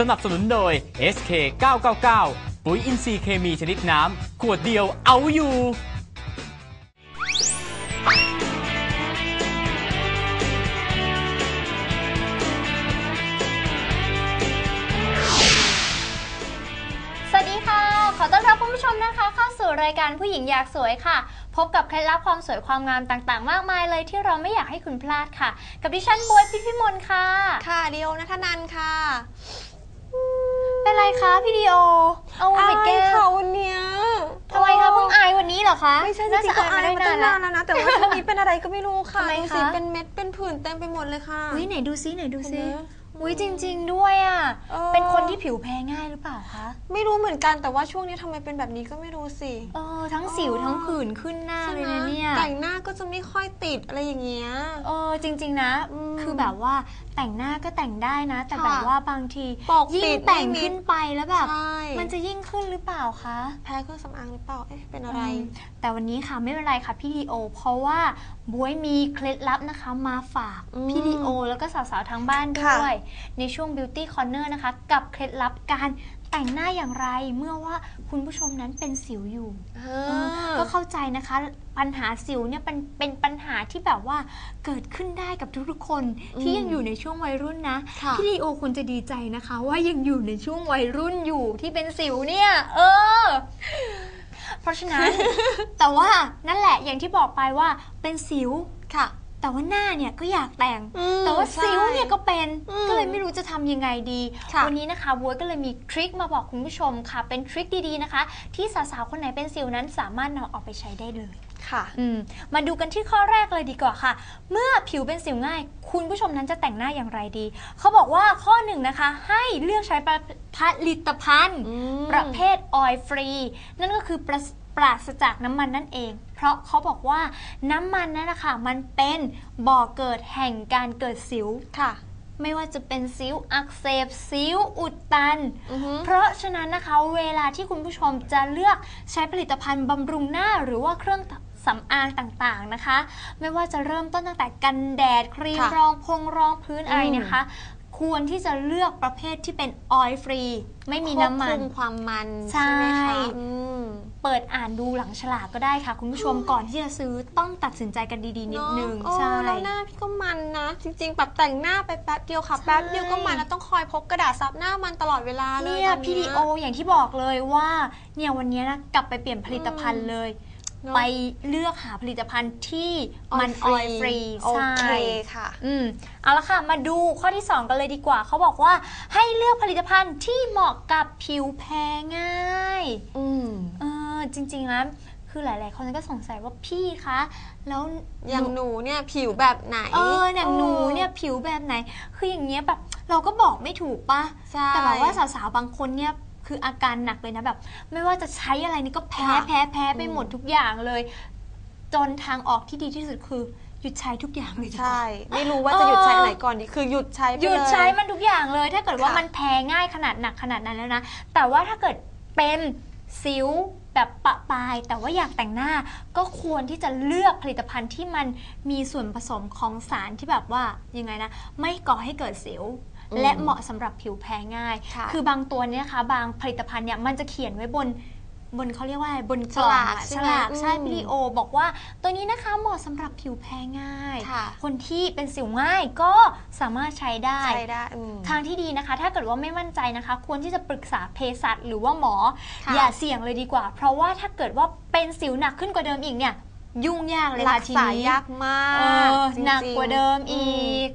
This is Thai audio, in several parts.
สนับสนุนโดย SK 999ปุ๋ยอินทรีย์เคมีชนิดน้ำ ขวดเดียวเอาอยู่สวัสดีค่ะขอต้อนรับคุณผู้ชมนะคะเข้าสู่รายการผู้หญิงอยากสวยค่ะ พบกับเคล็ดลับความสวยความงามต่างๆ มากมายเลยที่เราไม่อยากให้คุณพลาดค่ะ กับดิฉันบวยพิพิมลค่ะ ค่ะเดียวนัทนันค่ะ เป็นไรคะพี่ดีโอ เอาปิดแก้อายค่ะววันเนี้ยทำไมคะเพิ่งอายวันนี้เหรอคะไม่ใช่จน่าริจะงๆก็อายได้มาตั้งนานแล้วนะ แต่ว่าช่วงนี้เป็นอะไรก็ไม่รู้ค่ะทำไมดูสิคะเป็นเม็ดเป็นผื่นเต็มไปหมดเลยค่ะอุ้ยไหนดูซิไหนดูซิเห็นไหมอุ้ยจริง ๆ ด้วยอะเออเป็นคนที่ ผิวแพ้ง่ายหรือเปล่าคะ ไม่รู้เหมือนกันแต่ว่าช่วงนี้ทำไมเป็นแบบนี้ก็ไม่รู้สิ เออ ทั้งสิวอ๋อทั้งผื่นขึ้นหน้าใช่เลยไหมนะเนี่ย แต่งหน้าก็จะไม่ค่อยติดอะไรอย่างเงี้ย เออจริง ๆ นะ อืมคือแบบว่าแต่งหน้าก็แต่งได้นะ แต่ค่ะแบบว่าบางทีปกปิยิ่งดแต่งไม่มิดขึ้นไปแล้วแบบ ใช่ มันจะยิ่งขึ้นหรือเปล่าคะแพ้เครื่องสำอางหรือเปล่า เอ๊ะ เป็นอะไรอืมแต่วันนี้ค่ะไม่เป็นไรค่ะพี่ดีโอ เพราะว่าบวยมีเคล็ดลับนะคะมาฝากอืมพี่ดีโอ แล้วก็สาวๆทางบ้านด้ค่ะ วย ในช่วง Beauty Corner นะคะ กับเคล็ดลับการแต่งหน้าอย่างไรเมื่อว่าคุณผู้ชมนั้นเป็นสิวอยู่เอเอออก็เข้าใจนะคะ ปัญหาสิวเนี่ยเป็นเป็นปัญหาที่แบบว่าเกิดขึ้นได้กับทุกๆคนที่อืมยังอยู่ในช่วงวัยรุ่นนะค่ะพี่ลีโอควรจะดีใจนะคะ ว่ายังอยู่ในช่วงวัยรุ่นอยู่ที่เป็นสิวเนี่ย เออเพราะฉะนั้น แต่ว่านั่นแหละอย่างที่บอกไปว่าเป็นสิวค่ะ แต่ว่าหน้าเนี่ยก็อยากแต่ง อืมแต่ว่าใช่สิวเนี่ยก็เป็น อืมก็เลยไม่รู้จะทำยังไงดี ค่ะ วันนี้นะคะบัวก็เลยมีทริคมาบอกคุณผู้ชมค่ะ เป็นทริคดีๆนะคะ ที่สาวๆคนไหนเป็นสิวนั้นสามารถนำเอาไปใช้ได้เลย ค่ะ อืมมาดูกันที่ข้อแรกเลยดีกว่าค่ะ เมื่อผิวเป็นสิวง่าย คุณผู้ชมนั้นจะแต่งหน้าอย่างไรดี เขาบอกว่าข้อหนึ่งนะคะ ให้เลือกใช้ผลิตภัณฑ์ อืม ประเภทออยล์ฟรี นั่นก็คือปราศปราศจากน้ำมันนั่นเอง เพราะเขาบอกว่าน้ำมันนั่นนะคะมันเป็นบ่อเกิดแห่งการเกิดสิวค่ะ ไม่ว่าจะเป็นสิวอักเสบสิวอุดตันอือฮึเพราะฉะนั้นนะคะเวลาที่คุณผู้ชมจะเลือกใช้ผลิตภัณฑ์บำรุงหน้าหรือว่าเครื่องสำอางต่างๆนะคะ ไม่ว่าจะเริ่มต้นตั้งแต่กันแดดครีมค่ะรองพงรองพื้นอะไรอืมนะคะ ควรที่จะเลือกประเภทที่เป็นออยล์ฟรี ไม่มีน้ำมัควบนคุความมันใช่ใช่ไหมคะอืม เปิดอ่านดูหลังฉลากก็ได้ค่ะ คุณผู้ชมก่อนที่จะซื้อต้องตัดสินใจกันดีๆนิดนึงเอะใช่ โอ้แล้วหน้าพี่ก็มันนะ จริงๆ แบบแต่งหน้าไปแป๊บเดียวค่ะ ใช่ แป๊บเดียวก็มันแล้วต้องคอยพกกระดาษซับหน้ามันตลอดเวลาเลยเนี่ยตอนพี่เนี้ดีโออย่างที่บอกเลยว่าเนี่ยวันนี้นะกลับไปเปลี่ยนผลิตภัณฑ์เลย เนอะ ไปเลือกหาผลิตภัณฑ์ที่มันออยล์ฟรีโอใช่ เคค่ะ อืมเอาละค่ะ มาดูข้อที่ 2 กันเลยดีกว่า เขาบอกว่าให้เลือกผลิตภัณฑ์ที่เหมาะกับผิวแพ้ง่ายอืม เออจริงๆแล้วคือหลายๆ คนก็สงสัยว่าพี่คะ แล้วอย่างหนูเนี่ยผิวแบบไหนเอออย่างหนูเนี่ยผิวแบบไหน คืออย่างเงี้ยแบบเราก็บอกไม่ถูกปะ ใช่ แต่แบบว่าสาวๆ บางคนเนี่ย คืออาการหนักเลยนะแบบ ไม่ว่าจะใช้อะไรนี่ก็แพ้ค่ะ แพ้แพ้ไปอืมหมดทุกอย่างเลย จนทางออกที่ดีที่สุดคือหยุดใช้ทุกอย่างเลยดีกว่าใช่ไม่รู้ว่าจะหยุดใช้อันไหนก่อนดีคือหยุดใช้ไปหยุดเลยใช้มันทุกอย่างเลย ถ้าเกิดว่าค่ะ มันแพ้ง่ายขนาดหนักขนาดนั้นแล้วนะ แต่ว่าถ้าเกิดเป็นสิวแบบปะปลาย แต่ว่าอยากแต่งหน้าก็ควรที่จะเลือกผลิตภัณฑ์ที่มันมีส่วนผสมของสารที่แบบว่ายังไงนะ ไม่ก่อให้เกิดสิวอืม และเหมาะสำหรับผิวแพ้ง่าย ค่ะคือบางตัวเนี่ยนะคะบางผลิตภัณฑ์เนี่ยมันจะเขียนไว้บนบนเขาเรียกว่าอะไรบนกล่องอะฉฉลากลากใช่ใช่ไหมพี่ลีโอ บอกว่าตัวนี้นะคะเหมาะสำหรับผิวแพ้ง่าย ค่ะ คนที่เป็นสิวง่ายก็สามารถใช้ได้ ใช้ได้อืม ทางที่ดีนะคะ ถ้าเกิดว่าไม่มั่นใจนะคะ ควรที่จะปรึกษาเภสัชหรือว่าหมอ ค่ะอย่าเสี่ยงเลยดีกว่า เพราะว่าถ้าเกิดว่าเป็นสิวหนักขึ้นกว่าเดิมอีกเนี่ย ยุ่งยากเลยรัค่ะกทีษานี้ยากมากเออจริงๆหนักกว่าเดิมอีก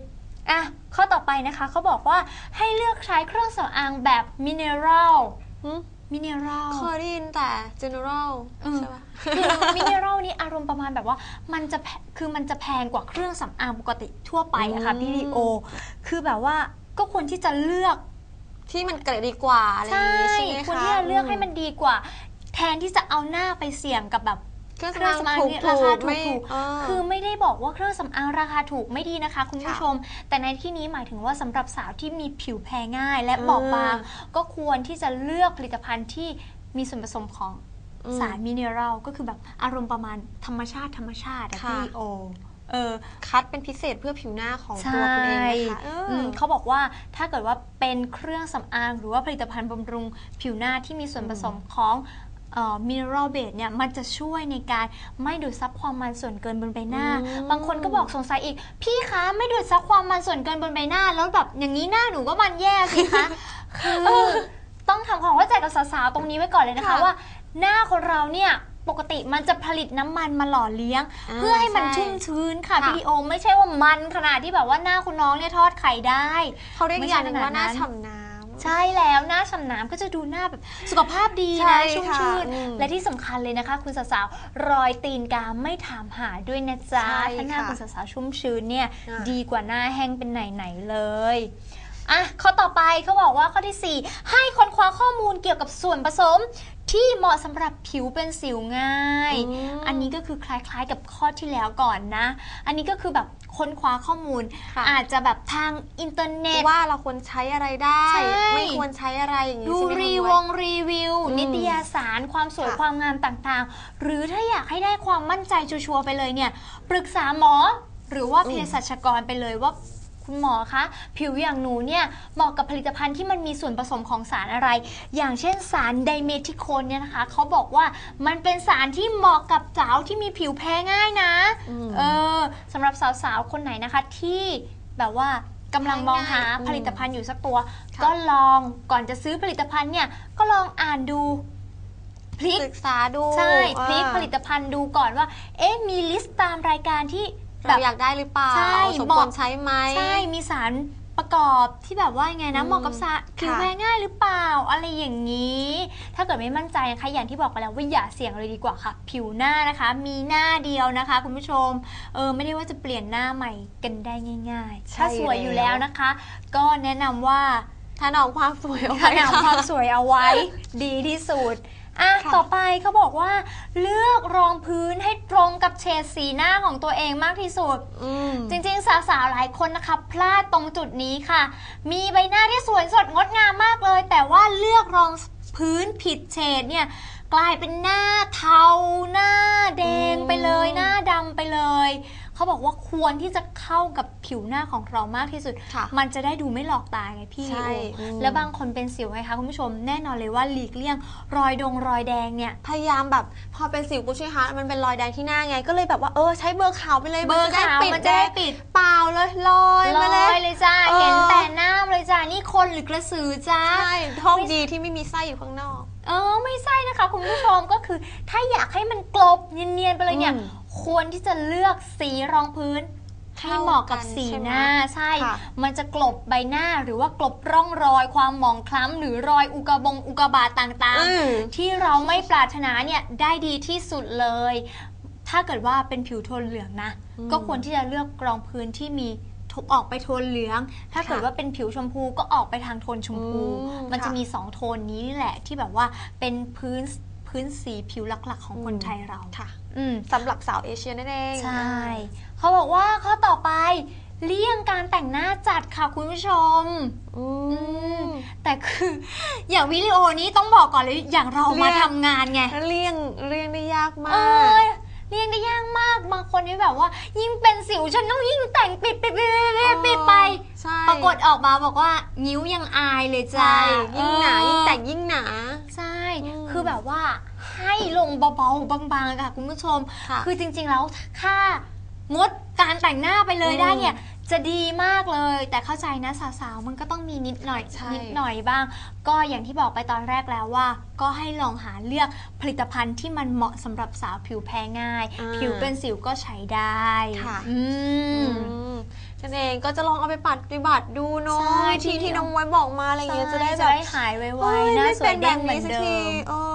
อะข้อต่อไปนะคะเขาบอกว่าให้เลือกใช้เครื่องสำอางแบบมิเนอรัลหึมิเนอรัลเคยได้ยินแต่ general เออใช่ปะ คือมิเนอรัลนี่อารมณ์ประมาณแบบว่ามันจะแพคือมันจะแพงกว่าเครื่องสำอางปกติทั่วไปอะค่ะอืมพี่ลีโอ คือแบบว่าก็ควรที่จะเลือก ที่มันเกรดดีกว่าอะไรอย่างงี้ใช่ไหมคะ ควรที่จะเลือกให้มันดีกว่า แทนที่จะเอาหน้าไปเสี่ยงกับแบบ เครื่องเครื่องสำอางถูกเนี่ยถูรากคาไม่ถูกเออๆคือไม่ได้บอกว่าเครื่องสำอางราคาถูกไม่ดีนะคะ คุณผู้ชม แต่ในที่นี้หมายถึงว่าสำหรับสาวที่มีผิวแพ้ง่าย และอืมบอบบาง ก็ควรที่จะเลือกผลิตภัณฑ์ที่มีส่วนผสมของอืมสารมิเนอรัลก็คือแบบอารมณ์ประมาณธรรมชาติธรรมชาติอะค่ะพี่โอเออคัดเป็นพิเศษเพื่อผิวหน้าของใช่ตัวคุณเองนะคะเอออมเขาบอกว่าถ้าเกิดว่าเป็นเครื่องสำอางหรือว่าผลิตภัณฑ์บำรุงผิวหน้าที่มีส่วนผสมของ มินเนอรัลเบสเนี่ยมันจะช่วยในการไม่ดูดซับความมันส่วนเกินบนใบหน้าอืมบางคนก็บอกสงสัยอีก พี่คะไม่ดูดซับความมันส่วนเกินบนใบหน้า แล้วแบบอย่างนี้หน้าหนูก็มันแย่สิคะ คือต้องทำความเข้าใจกับสาวๆตรงนี้ไว้ก่อนเลยนะคะค่ะ ว่า หน้าคนเราเนี่ยปกติมันจะผลิตน้ำมันมาหล่อเลี้ยงอ่าเพื่อให้มันใช่ชุ่มชื้นค่ะค่ะ พี่ดีโอไม่ใช่ว่ามันขนาดที่แบบว่าหน้าคุณน้องเนี่ยทอดไข่ได้ เขาเรียกไม่อใช่ย่างหนึงว่าหน้าขนาดนั้นฉ่ำน้ำ ใช่แล้วหน้าฉ่ำน้ำก็จะดูหน้าแบบสุขภาพดีใช่นะชุ่มค่ะชื่นอืมและที่สำคัญเลยนะคะ คุณสาวๆรอยตีนกาไม่ถามหาด้วยนะจ๊ะใช่ถ้าหน้าค่ะคุณสาวๆชุ่มชื้นเนี่ย อะดีกว่าหน้าแห้งเป็นไหนๆเลย อะข้อต่อไปเขาบอกว่าข้อทีสี่ 4 ให้ค้นคว้าข้อมูลเกี่ยวกับส่วนผสม ที่เหมาะสำหรับผิวเป็นสิวง่าย อืม อันนี้ก็คือคล้ายๆกับข้อที่แล้วก่อนนะ อันนี้ก็คือแบบค้นคว้าข้อมูล ค่ะ อาจจะแบบทางอินเทอร์เน็ต ว่าเราควรใช้อะไรได้ ใช่ ไม่ควรใช้อะไรอย่างนี้ดูใช่ไหมรีคะวบ๊วยงรีวิว อืมนิตยสารความสวยค่ะความงามต่างๆ หรือถ้าอยากให้ได้ความมั่นใจชัวร์ๆไปเลยเนี่ย ปรึกษาหมอ หรือว่าเภสัชกรไปเลยว่า คุณหมอคะ ผิวอย่างหนูเนี่ยเหมาะกับผลิตภัณฑ์ที่มันมีส่วนผสมของสารอะไร อย่างเช่นสารไดเมทิโคนเนี่ยนะคะเขาบอกว่ามันเป็นสารที่เหมาะกับสาวที่มีผิวแพ้ง่ายนะอืมเออสำหรับสาวๆคนไหนนะคะที่แบบว่ากำลังมองหาง่ายๆผลิตภัณฑ์อยู่สักตัวค่ะก็ลองก่อนจะซื้อผลิตภัณฑ์เนี่ยก็ลองอ่านดูพลิกศึกษาดู ใช่พลิกอ่าผลิตภัณฑ์ดูก่อนว่า เอ๊ะมีลิสต์ตามรายการที่แบ เราบอยากได้หรือเปล่า ใช่สมเหมาะควรใช้ไหม ใช่ มีสารประกอบที่แบบว่าไงนะอืมเหมาะกับสารผิวค่ะแพ้ง่ายหรือเปล่า อะไรอย่างนี้ ถ้าเกิดไม่มั่นใจนะคะอย่างที่บอกไปแล้วว่าอย่าเสี่ยงเลยดีกว่าค่ะ ผิวหน้านะคะ มีหน้าเดียวนะคะ คุณผู้ชมเออไม่ได้ว่าจะเปลี่ยนหน้าใหม่กันได้ง่ายๆถ้าสวยอยู่แล้ว นะคะ ก็แนะนำว่า ถนอมความสวยเอาถไว้นอมค่ะ ความสวยเอาไว้ ดีที่สุด อะค่ะ ต่อไปเขาบอกว่า เลือกรองพื้นให้ตรงกับเฉดสีหน้าของตัวเองมากที่สุด อืม จริงๆ สาวๆ หลายคนนะคะพลาดตรงจุดนี้ค่ะ มีใบหน้าที่สวยสดงดงามมากเลย แต่ว่าเลือกรองพื้นผิดเฉดเนี่ยกลายเป็นหน้าเทาหน้าแดงไปเลย อืม หน้าดำไปเลย เขาบอกว่าควรที่จะเข้ากับผิวหน้าของเรามากที่สุด ค่ะมันจะได้ดูไม่หลอกตาไงพี่ใช่ โอ้อืม แล้วบางคนเป็นสิวไงคะคุณผู้ชมแน่นอนเลยว่าหลีกเลี่ยง รอยดงรอยแดงเนี่ย พยายามแบบ พอเป็นสิวปุ๊บใช่ไหมคะมันเป็นรอยแดงที่หน้าไง ก็เลยแบบว่าเออใช้เบอร์ขาวไปเลยเบอร์ขาวมันจะได้ปิด เปล่าเลยลอยลมาอเลยยเลยจ้าเออ เห็นแต่หน้าเลยจ้านี่คนหรือกระสือจ้า ใช่โชคดีที่ไม่มีไส้อยู่ข้างนอก เออไม่ใช่นะคะคุณผู้ชมก็คือถ้าอยากให้มันกลบเนียนๆไปเลยเนี่ย อืมควรที่จะเลือกสีรองพื้นให้เหมาะกับสีหน้าใช่ ค่ะ มันจะกลบใบหน้าหรือว่ากลบร่องรอยความหมองคล้ำหรือรอยอุกาบงอุกาบาตต่างอืม ๆ ที่เราไม่ปรารถนาเนี่ยได้ดีที่สุดเลย ถ้าเกิดว่าเป็นผิวโทนเหลืองนะ อืม ก็ควรที่จะเลือกรองพื้นที่มีทบ ออกไปโทนเหลือง ถ้าเกิดค่ะว่าเป็นผิวชมพูก็ออกไปทางโทนชมพูอืมมันจะค่ะมีสองโทนนี้นี่แหละที่แบบว่าเป็นพื้นพื้นสีผิวหลักๆ ของคนอืมไทยเราค่ะอืมสำหรับสาวเอเชียนั่นเองใช่เขาบอกว่าข้อต่อไปเลี่ยงการแต่งหน้าจัดค่ะคุณผู้ชมอืมแต่คืออย่างวิดีโอนี้ต้องบอกก่อนเลยอย่างเราเลี่มายงทำงานไง เลี่ยงเลี่ยงได้ยากมาเอกอ เลี่ยงได้ยากมากบางคนนี่แบบว่า ยิ่งเป็นสิวฉันต้องยิ่งแต่งปิดปิดปิดปิดปิดไป ใช่ปรากฏออกมาบอกว่านิ้วยังอายเลยจ้าใช่ยิ่งหนาเออยิ่งแต่งยิ่งหนา ใช่อืมคือแบบว่าให้ลงเบาๆบางๆค่ะคุณผู้ชม ค่ะ คือจริงๆแล้วค่างดการแต่งหน้าไปเลยอืมได้เนี่ย จะดีมากเลย แต่เข้าใจนะสาวๆมันก็ต้องมีนิดหน่อยใช่ นิดหน่อยบ้าง ก็อย่างที่บอกไปตอนแรกแล้วว่า ก็ให้ลองหาเลือกผลิตภัณฑ์ที่มันเหมาะสำหรับสาวผิวแพ้ง่าย อ่าผิวเป็นสิวก็ใช้ได้ค่ะ อืม อืมฉันเองก็จะลองเอาไปปฏิบัติดูเนาะใช่ที่ที่ ที่น้องไว้บอกมาอะไรอย่างเงี้ยจะได้แบบหายไวเฮ้ยๆหน้าไม่สเป็วยนแบเด้งบเหมือนี้นสักเดิทีมเออแล้วไง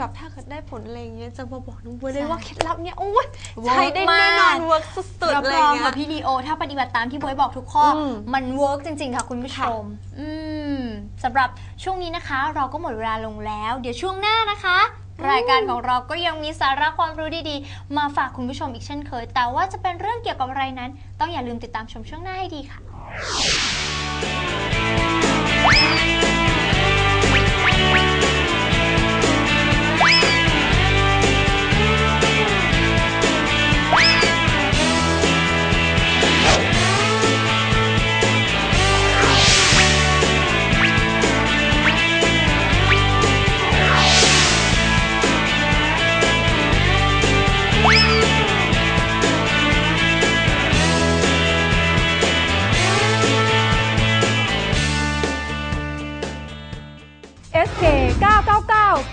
แบบถ้าเกิดได้ผลอะไรอย่างเงี้ยจะมาบอกน้องบัวเลยใช่ว่าเคล็ดลับเนี้ยโอ้ยเวิร์กใช้ได้แน่นอนมากเวิร์กสุดรับๆเลรยองเงี้ค่ะยพี่ดีโอ ถ้าปฏิบัติตามที่บอยบอกทุกข้ออมมันเวิร์กจริง ๆ ค่ะคุณผู้ชค่ะมอืมสำหรับช่วงนี้นะคะ เราก็หมดเวลาลงแล้ว เดี๋ยวช่วงหน้านะคะ รายการของเราก็ยังมีสาระความรู้ดีๆ มาฝากคุณผู้ชมอีกเช่นเคย แต่ว่าจะเป็นเรื่องเกี่ยวกับอะไรนั้น ต้องอย่าลืมติดตามชมช่วงหน้าให้ดีค่ะ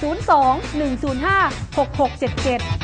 02 105 6677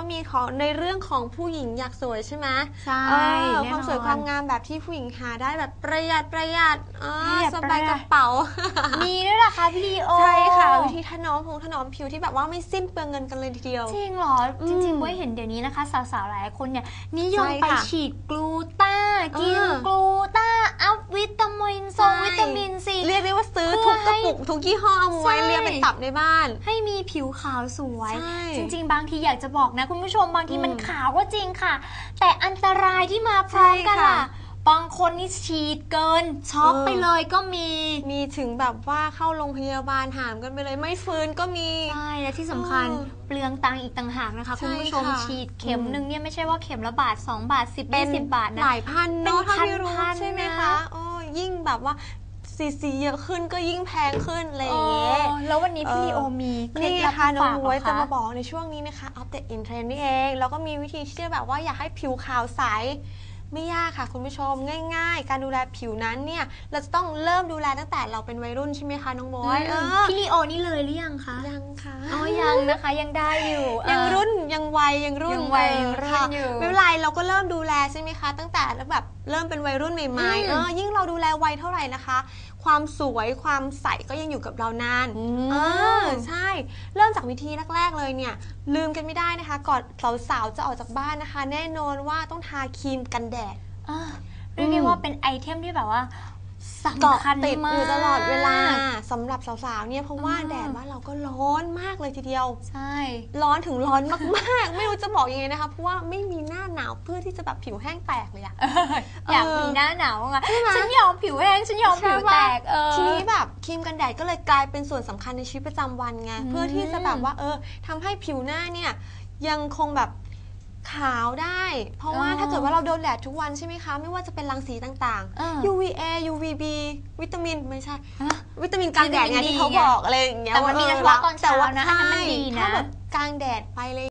ก็มีของในเรื่องของผู้หญิงอยากสวยใช่ไหมใช่เออแน่นอน ความสวยความงามแบบที่ผู้หญิงหาได้แบบประหยัดประหยัดเออประหยัดสบายประหยักดระเป๋า มีด้วยเหรอคะพี่ลีโอใช่ค่ะวิธีถนอมผงถนอมผิวที่แบบว่าไม่สิ้นเปลืองเงินกันเลยทีเดียว จริงเหรอ อืมจริงๆเว้ยเห็นเดี๋ยวนี้นะคะ สาวๆ หลายคนเนี่ยนิยมใช่ไปค่ะฉีดกลูต้ากินเออ กลูต้า อัพวิตามินซงวิตามินซี เรียกได้ว่าซื้อเพื่ทุอกกระให้ปุกทุกยี่ห้อเอามาไว้ใช่เรียงเป็นตับในบ้าน ให้มีผิวขาวสวยใช่จริง ๆ บางทีอยากจะบอกนะ คุณผู้ชมบางทีอืมมันขาวก็จริงค่ะ แต่อันตรายที่มาพร้อมกันใช่ค่ะล่ะ บางคนนี่ฉีดเกิน ช็อกเออ ไปเลยก็มี มีถึงแบบว่าเข้าโรงพยาบาลหามกันไปเลยไม่ฟื้นก็มี ใช่ และที่สำคัญเออเปลืองตังค์อีกต่างหากนะคะ ใช่คุณผู้ชมค่ะฉีดเข็มอืม หนึ่งเนี่ยไม่ใช่ว่าเข็มละบาท 2 บาท 10เป็น20 บาทนะ หลายพันเนาะเป็นเท่าที่รู้พันๆใช่ไหมนะ คะโอ้ยิ่งแบบว่าซีซีเยอะขึ้นก็ยิ่งแพงขึ้นอะไรอย่างเงี้ยเออแล้ววันนี้พี่เออ ลีโอมีเคล็ดนี่ลับค่ะมาน้องฝากเหรบ๊วอยจะคะมาบอกในช่วงนี้นะคะ Update in Trend นี่เอง แล้วก็มีวิธีที่จะแบบว่าอยากให้ผิวขาวใส ไม่ยากค่ะคุณผู้ชมง่าย ๆ การดูแลผิวนั้นเนี่ยเราจะต้องเริ่มดูแลตั้งแต่เราเป็นวัยรุ่นใช่ไหมคะน้องบ๊วยเออพี่ลีโอนี่เลยหรือยังคะยังค่ะอ๋อยังนะคะยังได้อยู่ยังเออรุ่นยังวัยยังรุ่นยังวัยเออยังรุ่นค่ะอยู่ไม่เป็นไรเราก็เริ่มดูแลใช่ไหมคะ ตั้งแต่แล้วแบบเริ่มเป็นวัยรุ่นใหม่อืมๆเออยิ่งเราดูแลวัยเท่าไหร่นะคะ ความสวยความใสก็ยังอยู่กับเรานานอืมเออใช่ เริ่มจากวิธีแรก ๆ เลยเนี่ยลืมกันไม่ได้นะคะ ก่อนสาวๆจะออกจากบ้านนะคะ แน่นอนว่าต้องทาครีมกันแดดอะเรียกได้ว่าเป็นไอเทมที่แบบว่าเกาะสำคัญติดมากอยู่ตลอดเวลาสำหรับสาวๆเนี่ยเพราะว่าอ่า แดดว่านเราก็ร้อนมากเลยทีเดียว ใช่ ร้อนถึงร้อนมากๆ ไม่รู้จะบอกยังไงนะคะเพราะว่าไม่มีหน้าหนาวเพื่อที่จะแบบผิวแห้งแตกเลยอะ อยากมีหน้าหนาวไงใช่ไหม ฉันยอมผิวแห้งฉันยอมผิวแตกเออ ทีนี้แบบครีมกันแดดก็เลยกลายเป็นส่วนสำคัญในชีวิตประจำวันไงอืม เพื่อที่จะแบบว่าเออทำให้ผิวหน้าเนี่ยยังคงแบบ ขาวได้ เพราะว่าถ้าเกิดว่าเราโดนแดดทุกวันใช่ไหมคะ ไม่ว่าจะเป็นรังสีต่างเออ ๆ UVA UVB วิตามินไม่ใช่ ฮะ วิตามินกลางแดดไงวิตามินที่เขาดีไงบอกอะไรอย่างเงี้ยแต่มันมีว่เฉพาะตอนเช้าแต่ว่านะอันนั้นมันใช่ดีนะ ถ้าแบบกลางแดดไปเลย